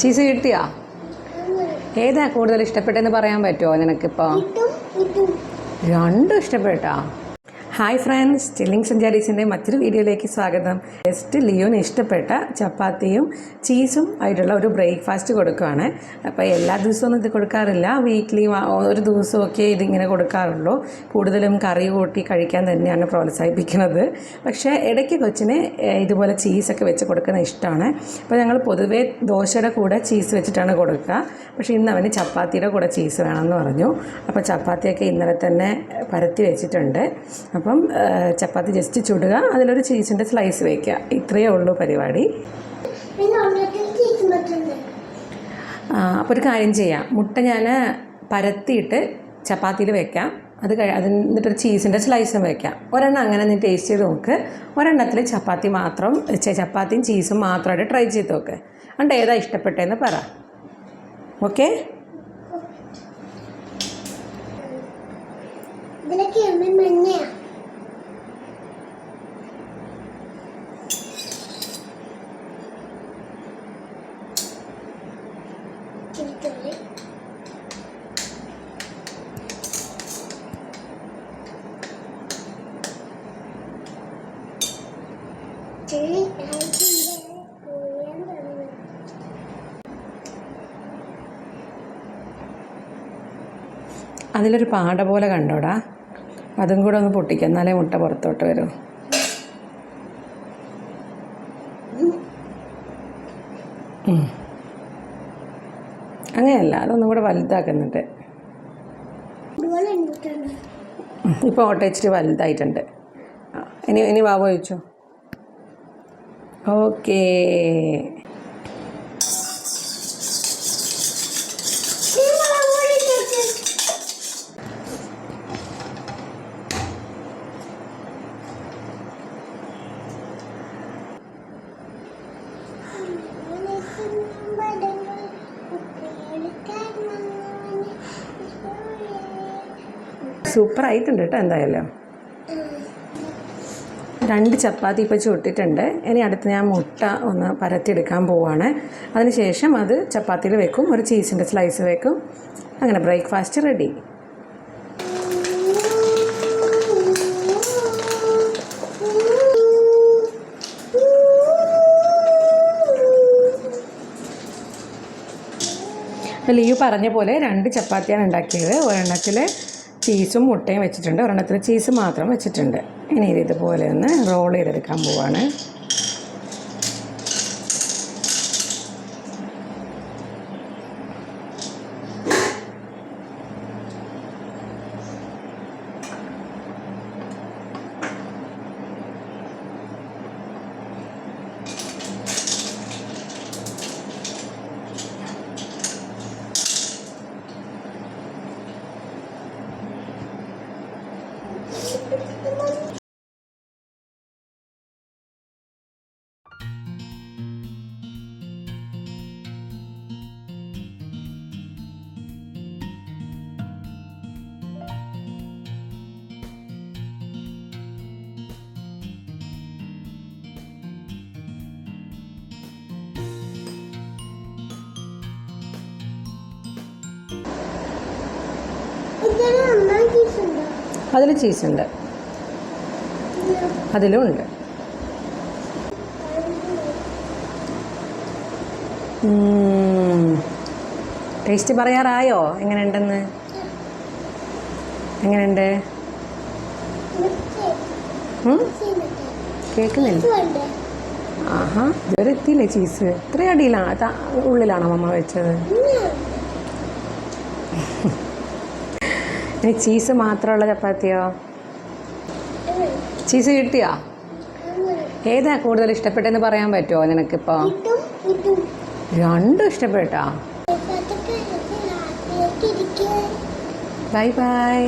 Cheese കിട്ടിയാ? ഏതാ കൂടുതൽ ഇഷ്ടപ്പെട്ടെന്ന് പറയാൻ പറ്റുമോ നിനക്കിപ്പോൾ ഇതും രണ്ടും ഇഷ്ടപ്പെട്ടാ? ഹായ് ഫ്രണ്ട്സ് ചില്ലിങ് സഞ്ചാരീസിന്റെ മറ്റൊരു വീഡിയോയിലേക്ക് സ്വാഗതം. ജസ്റ്റ് ലിയോന് ഇഷ്ടപ്പെട്ട ചപ്പാത്തിയും ചീസും ആയിട്ടുള്ള ഒരു ബ്രേക്ക്ഫാസ്റ്റ് കൊടുക്കുകയാണ് അപ്പോൾ എല്ലാ ദിവസവും ഇത് കൊടുക്കാറില്ല. വീക്ക്ലി ഒരു ദിവസമൊക്കെ ഇതിങ്ങനെ കൊടുക്കാറുള്ളൂ. കൂടുതലും കറി കൂട്ടി കഴിക്കാൻ തന്നെയാണ് പ്രോത്സാഹിപ്പിക്കുന്നത്. പക്ഷേ ഇടയ്ക്ക് കൊച്ചിന് ഇതുപോലെ ചീസൊക്കെ വെച്ച് കൊടുക്കുന്ന ഇഷ്ടമാണ്. അപ്പോൾ ഞങ്ങൾ പൊതുവേ ദോശയുടെ കൂടെ ചീസ് വെച്ചിട്ടാണ് കൊടുക്കുക. പക്ഷേ ഇന്ന് അവന് ചപ്പാത്തിയുടെ കൂടെ ചീസ് വേണമെന്ന് പറഞ്ഞു. അപ്പോൾ ചപ്പാത്തിയൊക്കെ ഇന്നലെ തന്നെ പരത്തി വെച്ചിട്ടുണ്ട്. അപ്പം ചപ്പാത്തി ജസ്റ്റ് ചുടുക. അതിലൊരു ചീസിന്റെ സ്ലൈസ് വയ്ക്കുക ഇത്രയേ ഉള്ളൂ പരിപാടി. അപ്പോൾ ഒരു കാര്യം ചെയ്യാം. മുട്ട ഞാൻ പരത്തിയിട്ട് ചപ്പാത്തിയിൽ വെക്കാം. അത് കഴി അത് എന്നിട്ടൊരു ചീസിന്റെ സ്ലൈസും വെക്കാം. ഒരെണ്ണം അങ്ങനെ നീ ടേസ്റ്റ് ചെയ്ത് നോക്ക്. ഒരെണ്ണത്തിൽ ചപ്പാത്തി മാത്രം ചപ്പാത്തിയും ചീസും മാത്രമായിട്ട് ട്രൈ ചെയ്ത് നോക്ക്. അണ്ട് ഏതാ ഇഷ്ടപ്പെട്ടതെന്ന് പറ. ഓക്കെ? ഇതിലൊക്കെ അമ്മ ചെളി അതിലൊരു പാട പോലെ കണ്ടോടാ. അതും കൂടെ ഒന്ന് പൊട്ടിക്കുക എന്നാലേ മുട്ട പുറത്തോട്ട് വരൂ. അങ്ങനെയല്ല അതൊന്നും കൂടെ വലുതാക്കുന്നുണ്ട് ഇപ്പോൾ ഓട്ടോ ഇച്ചിരി വലുതായിട്ടുണ്ട്. ഇനി ഇനി വാവ ചോദിച്ചോ? ഓക്കേ. സൂപ്പർ ആയിട്ടുണ്ട് കേട്ടോ എന്തായാലും. രണ്ട് ചപ്പാത്തി ഇപ്പോൾ ചുട്ടിട്ടുണ്ട്. ഇനി അടുത്ത് ഞാൻ മുട്ട ഒന്ന് പരത്തിയെടുക്കാൻ പോവാണ്. അതിനുശേഷം അത് ചപ്പാത്തിയിൽ വെക്കും. ഒരു ചീസിന്റെ സ്ലൈസ് വെക്കും. അങ്ങനെ ബ്രേക്ക്ഫാസ്റ്റ് റെഡി ലീവ് പറഞ്ഞ പോലെ രണ്ട് ചപ്പാത്തിയാണ് ഉണ്ടാക്കിയത്. ഒരെണ്ണത്തിൽ ചീസും മുട്ടയും വെച്ചിട്ടുണ്ട്. ഒരെണ്ണത്തിൽ ചീസ് മാത്രം വെച്ചിട്ടുണ്ട്. ഇനി ഇത് ഇതുപോലെ ഒന്ന് റോൾ ചെയ്തെടുക്കാൻ പോവാണ്. Nike sungguh. അതിൽ ചീസുണ്ട്. അതിലും ഉണ്ട് ടേസ്റ്റ് പറയാറായോ? എങ്ങനെയുണ്ടെന്ന്? എങ്ങനെയുണ്ട്? കേൾക്കുന്നില്ല ആഹാ ഇതുവരെ എത്തിയില്ലേ ചീസ്? ഇത്ര അടിയിലാണ് ഉള്ളിലാണോ മമ്മ വെച്ചത്? ഇനി ചീസ് മാത്രമുള്ള ചപ്പാത്തിയോ? ചീസ് കിട്ടിയോ? ഏതാ കൂടുതൽ ഇഷ്ടപ്പെട്ടെന്ന് പറയാൻ പറ്റുമോ നിനക്കിപ്പോൾ ഇതും രണ്ടും ഇഷ്ടപ്പെട്ടാ. Bye bye.